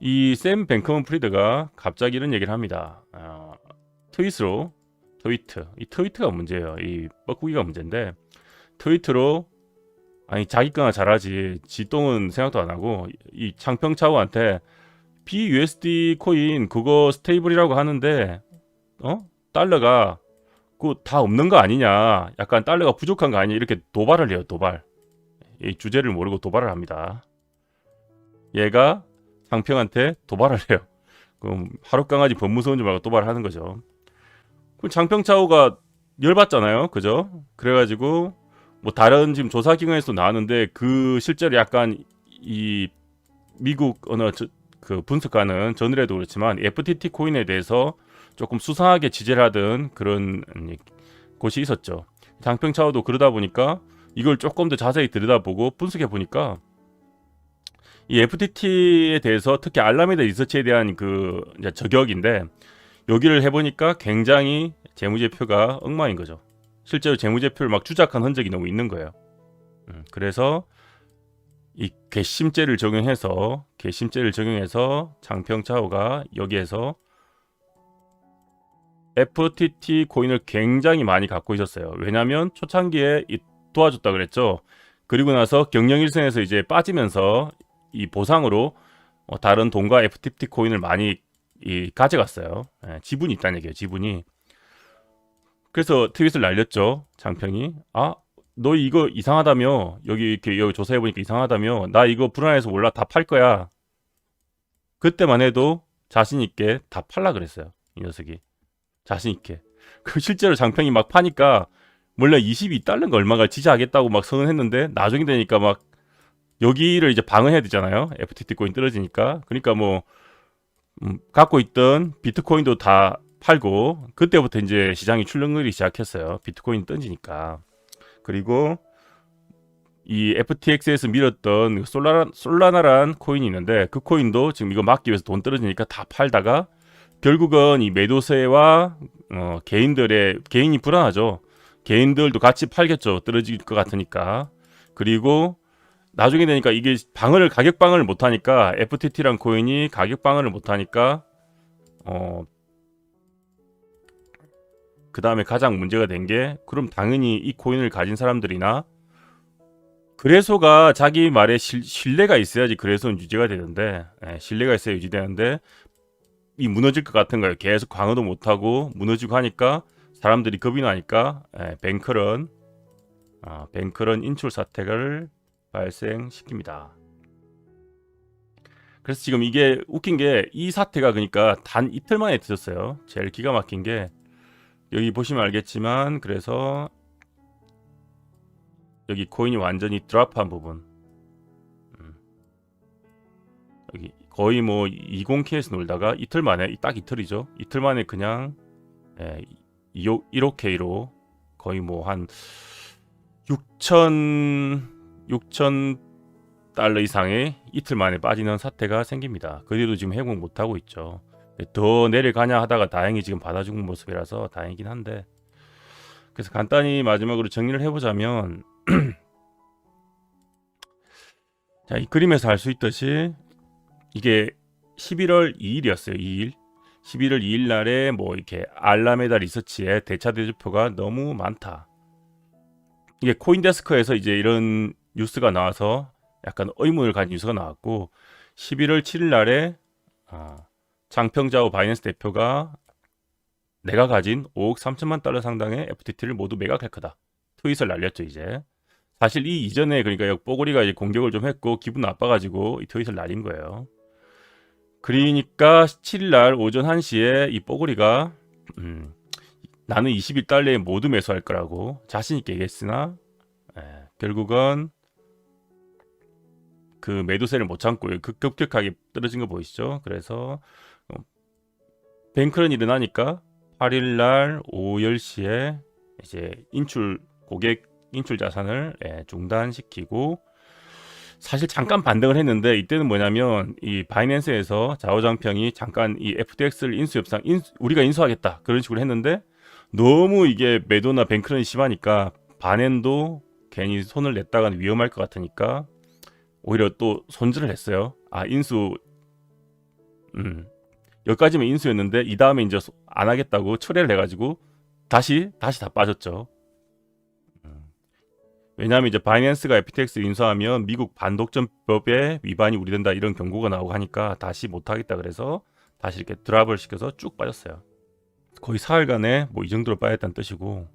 이 샘 뱅커먼 프리드가 갑자기 이런 얘기를 합니다. 어, 트윗으로 트위트. 이 트위트가 문제예요. 이 뻐꾸기가 문제인데 트위트로 아니 자기 거나 잘하지 지 똥은 생각도 안 하고 이 장평차우한테 BUSD 코인 그거 스테이블이라고 하는데 어? 달러가 그 다 없는 거 아니냐? 약간 달러가 부족한 거 아니냐? 이렇게 도발을 해요 도발. 이 주제를 모르고 도발을 합니다. 얘가 장평한테 도발을 해요. 그럼 하루 강아지 법무서운 줄 말고 도발을 하는 거죠. 그럼 장평차우가 열받잖아요. 그죠? 그래가지고 뭐 다른 지금 조사 기관에서 나왔는데 그 실제로 약간 이 미국 어느 저- 그 분석가는 전일에도 그렇지만 FTT 코인에 대해서 조금 수상하게 지지를 하던 그런 음, 곳이 있었죠. 장평 차오도 그러다 보니까 이걸 조금 더 자세히 들여다보고 분석해 보니까 이 FTT에 대해서 특히 알라메다 리서치에 대한 그 저격인데 여기를 해보니까 굉장히 재무제표가 엉망인 거죠. 실제로 재무제표를 막 주작한 흔적이 너무 있는 거예요. 음, 그래서 이 괘씸죄를 적용해서 괘씸죄를 적용해서 장평차오가 여기에서 FTT 코인을 굉장히 많이 갖고 있었어요. 왜냐하면 초창기에 이 도와줬다 그랬죠. 그리고 나서 경영 일선에서 이제 빠지면서 이 보상으로 어, 다른 돈과 FTT 코인을 많이 이 가져갔어요. 예, 지분이 있다는 얘기예요. 지분이. 그래서 트윗을 날렸죠. 장평이. 아, 너 이거 이상하다며. 여기 이렇게 여기 조사해 보니까 이상하다며. 나 이거 불안해서 몰라. 다 팔 거야. 그때만 해도 자신 있게 다 팔라 그랬어요. 이 녀석이. 자신 있게. 그 실제로 장평이 막 파니까 원래 22달러인가 얼마가 지지하겠다고 막 선언했는데 나중에 되니까 막 여기를 이제 방어해야 되잖아요. FTT 코인 떨어지니까. 그러니까 뭐 음, 갖고 있던 비트코인도 다 팔고 그때부터 이제 시장이 출렁거리기 시작했어요. 비트코인 던지니까. 그리고 이 FTX에서 밀었던 솔라나, 솔라나란 코인이 있는데 그 코인도 지금 이거 막기 위해서 돈 떨어지니까 다 팔다가 결국은 이 매도세와 어, 개인들의 개인이 불안하죠. 개인들도 같이 팔겠죠. 떨어질 것 같으니까. 그리고 나중에 되니까 이게 방어를 가격 방어를 못 하니까 FTT란 코인이 가격 방어를 못 하니까 어 그다음에 가장 문제가 된 게 그럼 당연히 이 코인을 가진 사람들이나 그래소가 자기 말에 실, 신뢰가 있어야지 그래소는 유지가 되는데 예, 신뢰가 있어야 유지되는데 이 무너질 것 같은 거예요. 계속 광어도 못 하고 무너지고 하니까 사람들이 겁이 나니까 예, 뱅크런 아, 뱅크런 인출 사태를 발생시킵니다. 그래서 지금 이게 웃긴 게 이 사태가 그러니까 단 이틀 만에 터졌어요. 제일 기가 막힌 게 여기 보시면 알겠지만 그래서 여기 코인이 완전히 드랍한 부분 음. 여기 거의 뭐 20K에서 놀다가 이틀 만에 딱 이틀이죠. 이틀 만에 그냥 예, 1호K로 거의 뭐 한 6천 6천 달러 이상의 이틀 만에 빠지는 사태가 생깁니다. 그 뒤로 지금 회복 못 하고 있죠. 더 내려가냐 하다가 다행히 지금 받아주는 모습이라서 다행이긴 한데 그래서 간단히 마지막으로 정리를 해보자면 자, 이 그림에서 알 수 있듯이 이게 11월 2일이었어요. 2일. 11월 2일 날에 뭐 이렇게 알라메다 리서치에 대차 대조표가 너무 많다. 이게 코인데스크에서 이제 이런 뉴스가 나와서 약간 의문을 가진 뉴스가 나왔고 11월 7일 날에 아, 장평자오 바이낸스 대표가 내가 가진 5억 3천만 달러 상당의 FTT를 모두 매각할 거다. 트윗을 날렸죠 이제. 사실 이 이전에 그러니까 이제 공격을 좀 했고 기분 나빠가지고 이 트윗을 날린 거예요. 그러니까 7일 날 오전 1시에 이 뽀글이가 음, 나는 21달러에 모두 매수할 거라고 자신 있게 얘기했으나 에, 결국은 그 매도세를 못 참고 급- 급격하게 떨어진 거 보이시죠? 그래서 어, 뱅크런 일어나니까 8일날 오후 10시에 이제 인출 고객 인출 자산을 예, 중단시키고 사실 잠깐 반등을 했는데 이때는 뭐냐면 이 바이낸스에서 좌우장평이 잠깐 이 FTX를 인수 협상 인수- 우리가 인수하겠다 그런 식으로 했는데 너무 이게 매도나 뱅크런이 심하니까 반엔도 괜히 손을 냈다가는 위험할 것 같으니까 오히려 또 손절을 했어요. 아 인수 음. 여기까지면 인수였는데 이 다음에 이제 소- 안 하겠다고 철회를 해가지고 다시 다시 다 빠졌죠. 음. 왜냐하면 이제 바이낸스가 FTX 인수하면 미국 반독점법에 위반이 우리된다 이런 경고가 나오고 하니까 다시 못하겠다 그래서 다시 이렇게 드랍을 시켜서 쭉 빠졌어요. 거의 사흘간에 뭐 이 정도로 빠졌다는 뜻이고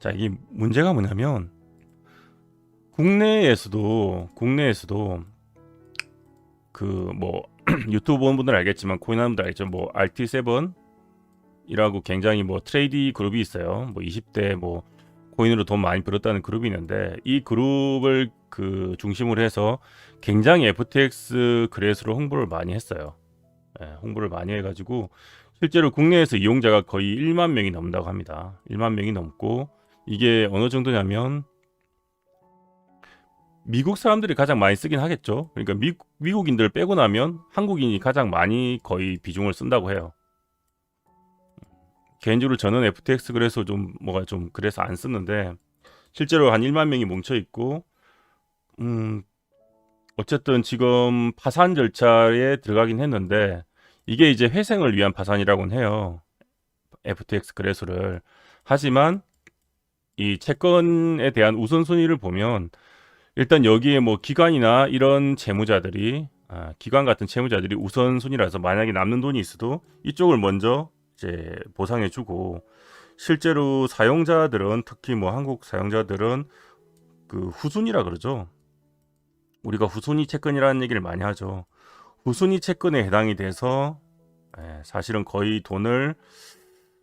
자 이게 문제가 뭐냐면 국내에서도 국내에서도 그 뭐 유튜브 본 분들 알겠지만 코인 하는 분들 알겠죠 뭐 RT7 이라고 굉장히 뭐 트레이디 그룹이 있어요. 뭐 20대 뭐 코인으로 돈 많이 벌었다는 그룹이 있는데 이 그룹을 그 중심으로 해서 굉장히 FTX 그래스로 홍보를 많이 했어요. 예, 홍보를 많이 해가지고 실제로 국내에서 이용자가 거의 1만 명이 넘는다고 합니다. 1만 명이 넘고 이게 어느 정도냐면 미국 사람들이 가장 많이 쓰긴 하겠죠. 그러니까 미, 미국인들 빼고 나면 한국인이 가장 많이 거의 비중을 쓴다고 해요. 개인적으로 저는 FTX 그래서 좀 뭐가 좀 그래서 안 쓰는데 실제로 한 1만 명이 뭉쳐 있고 음 어쨌든 지금 파산 절차에 들어가긴 했는데 이게 이제 회생을 위한 파산이라고는 해요. FTX 그래서를 하지만 이 채권에 대한 우선순위를 보면 일단 여기에 뭐 기관이나 이런 채무자들이 아, 기관 같은 채무자들이 우선순위라서 만약에 남는 돈이 있어도 이쪽을 먼저 이제 보상해주고 실제로 사용자들은 특히 뭐 한국 사용자들은 그 후순위라 그러죠. 우리가 후순위 채권이라는 얘기를 많이 하죠. 후순위 채권에 해당이 돼서 예, 사실은 거의 돈을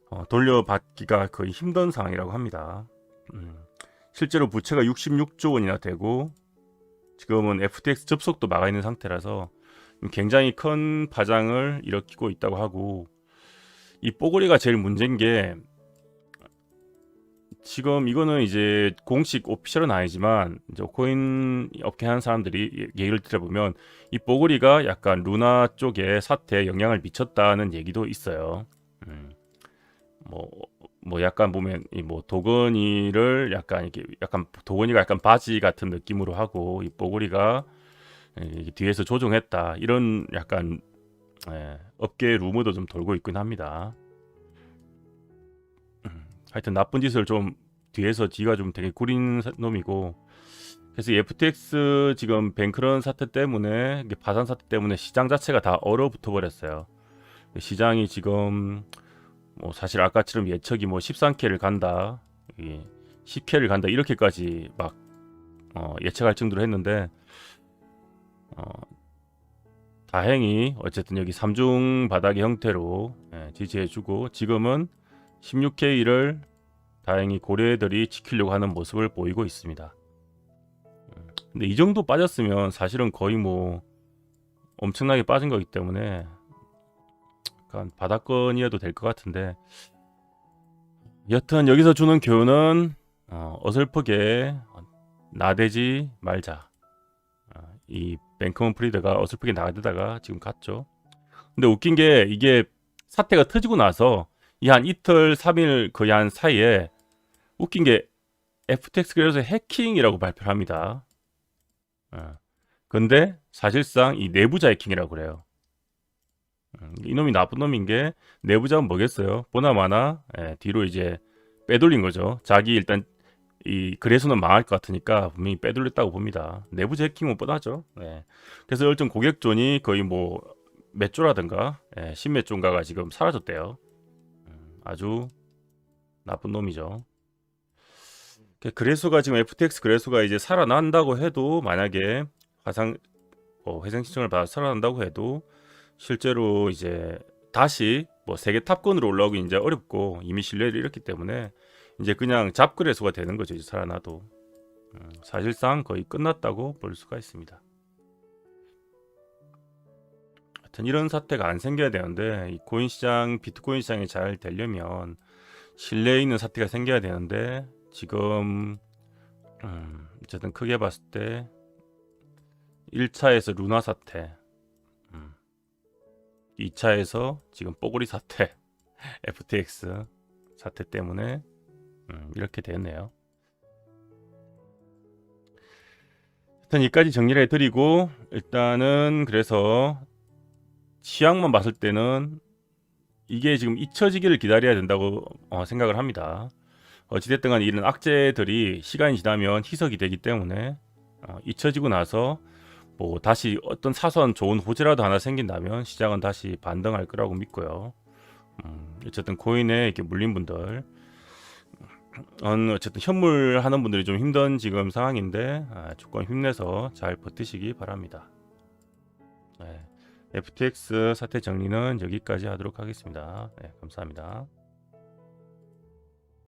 어, 돌려받기가 거의 힘든 상황이라고 합니다. 음. 실제로 부채가 66조 원이나 되고 지금은 FTX 접속도 막아 있는 상태라서 굉장히 큰 파장을 일으키고 있다고 하고 이 뽀글이가 제일 문제인 게 지금 이거는 이제 공식 오피셜은 아니지만 이제 코인 업계 하는 사람들이 얘기를 들어보면 이 뽀글이가 약간 루나 쪽에 사태에 영향을 미쳤다는 얘기도 있어요. 음. 뭐, 뭐 약간 보면 이 뭐 도건이를 약간 이렇게 약간 도건이가 약간 바지 같은 느낌으로 하고 이 뽀글이가 이 뒤에서 조종했다 이런 약간 예, 업계 루머도 좀 돌고 있긴 합니다. 음, 하여튼 나쁜 짓을 좀 뒤에서 지가 좀 되게 사- 놈이고 그래서 이 FTX 지금 뱅크런 사태 때문에 파산 사태 때문에 시장 자체가 다 얼어붙어 버렸어요. 시장이 지금 뭐 사실 아까처럼 예측이 뭐 13K를 간다, 이 10K를 간다 이렇게까지 막 어, 예측할 정도로 했는데 어, 다행히 어쨌든 여기 삼중 바닥의 형태로 예, 지지해주고 지금은 16K를 다행히 고래들이 지키려고 하는 모습을 보이고 있습니다. 음, 근데 이 정도 빠졌으면 사실은 거의 뭐 엄청나게 빠진 거기 때문에 약간 바닥권이어도 될 것 같은데 여튼 여기서 주는 교훈은 어, 어설프게 나대지 말자. 어, 이 뱅크먼 프리드가 어설프게 나대다가 지금 갔죠. 근데 웃긴 게 이게 사태가 터지고 나서 이 한 이틀 3일 거의 한 사이에 웃긴 게 FTX 그래서 해킹이라고 발표를 합니다. 어. 근데 사실상 이 내부자 해킹이라고 그래요. 음, 이놈이 나쁜 놈인 게 내부자는 뭐겠어요? 보나마나 예, 뒤로 이제 빼돌린 거죠. 자기 일단 이 그래서는 망할 것 같으니까 분명히 빼돌렸다고 봅니다. 내부 해킹은 뻔하죠. 예. 그래서 열정 고객존이 거의 뭐 몇 조라든가 예, 십몇 조인가가 지금 사라졌대요. 음, 아주 나쁜 놈이죠. 그 그래소가 지금 FTX 그래소가 이제 살아난다고 해도 만약에 화상 어, 회생 신청을 받아 살아난다고 해도 실제로 이제 다시 뭐 세계 탑권으로 올라오기 이제 어렵고 이미 신뢰를 잃었기 때문에 이제 그냥 잡그래소가 되는 거죠. 이제 살아나도 음, 사실상 거의 끝났다고 볼 수가 있습니다. 하여튼 이런 사태가 안 생겨야 되는데 이 코인 시장 비트코인 시장이 잘 되려면 신뢰 있는 사태가 생겨야 되는데 지금 음, 어쨌든 크게 봤을 때 1차에서 루나 사태 음, 2차에서 지금 뽀글이 사태 FTX 사태 때문에 음, 이렇게 됐네요. 일단 여기까지 정리를 해드리고 일단은 그래서 시황만 봤을 때는 이게 지금 잊혀지기를 기다려야 된다고 어, 생각을 합니다. 어찌됐든 간에 이런 악재들이 시간이 지나면 희석이 되기 때문에 어, 잊혀지고 나서 뭐 다시 어떤 사소한 좋은 호재라도 하나 생긴다면 시장은 다시 반등할 거라고 믿고요. 음, 어쨌든 코인에 이렇게 물린 분들 음, 어쨌든 현물 하는 분들이 좀 힘든 지금 상황인데 아, 조금 힘내서 잘 버티시기 바랍니다. 네, FTX 사태 정리는 여기까지 하도록 하겠습니다. 네, 감사합니다.